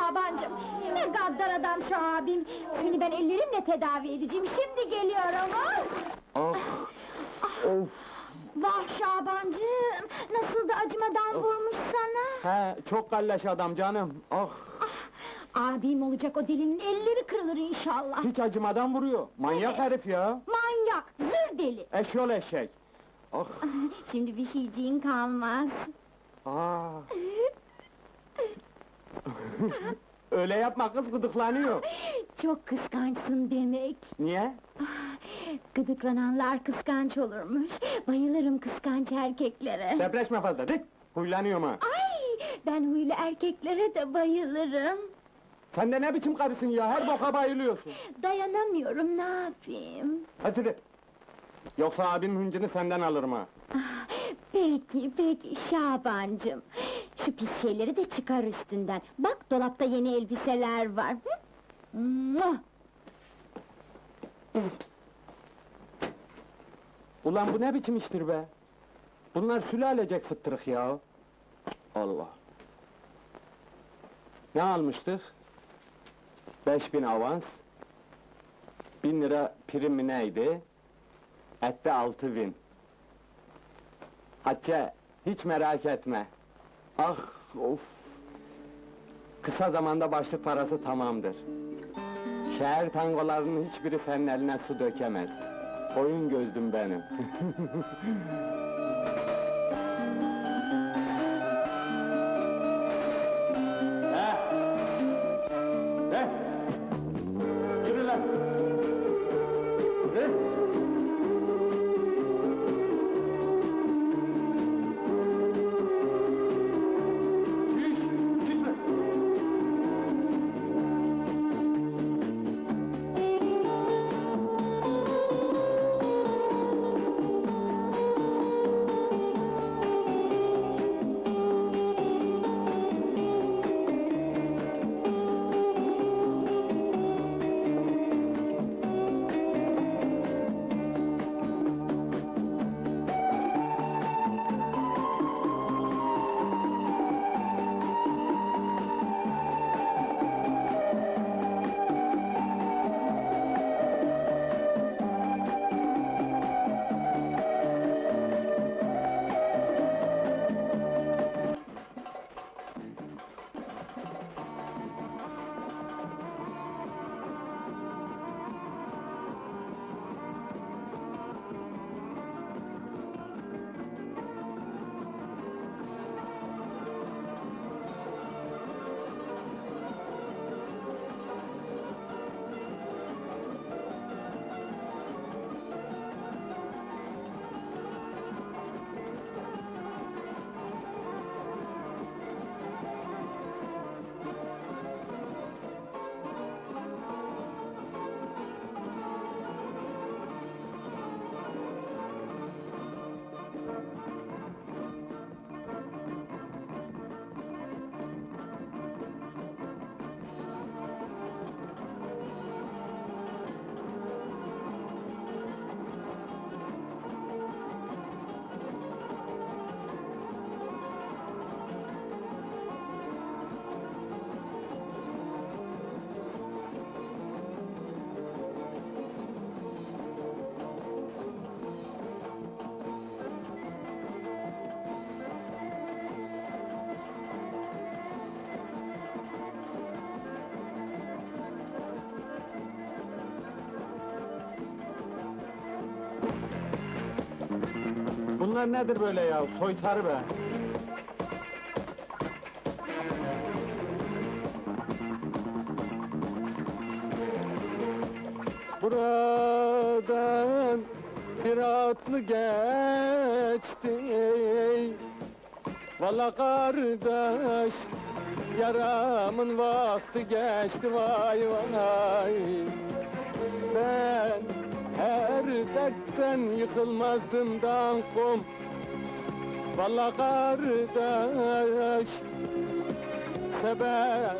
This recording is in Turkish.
Şabancım. Ne gaddar adam şu abim. Seni ben ellerimle tedavi edeceğim. Şimdi geliyorum. Ah! Ah! of! Vah Şabancım. Nasıl da acımadan vurmuş sana. He, çok gallaş adam canım. Ah! Abim olacak o delinin elleri kırılır inşallah. Hiç acımadan vuruyor. Manyak herif ya. Manyak, zır deli. Eşyol eşek. Ah! Şimdi bir şeyciğin kalmaz. Aa! Öyle yapma kız gıdıklanıyor. Çok kıskançsın demek. Niye? Gıdıklananlar kıskanç olurmuş. Bayılırım kıskanç erkeklere. Depreşme fazla dik. Huylanıyorum ha. Ay, ben huylu erkeklere de bayılırım. Sen de ne biçim karısın ya? Her boka bayılıyorsun. Dayanamıyorum, ne yapayım? Hadi de. Yoksa abinin hıncını senden alırım ha. Ah, Peki, peki Şabancım. Şu pis şeyleri de çıkar üstünden. Bak dolapta yeni elbiseler var. Muah! Ulan bu ne biçim iştir be? Bunlar sülalecek fıttırık ya. Allah. Ne almıştık? Beş bin avans. Bin lira prim mi neydi? Ette altı bin. Hatice, hiç merak etme. Ah, of! Kısa zamanda başlık parası tamamdır. Şehir tangolarının hiçbiri senin eline su dökemez. Oyun gözdüm benim. Bunlar nedir böyle ya? Soytar be! Buradan bir atlı geçti Valla kardeş Yaramın vakti geçti vay vay Ben dertten yıkılmazdım dankom. Valla kardeş Sebep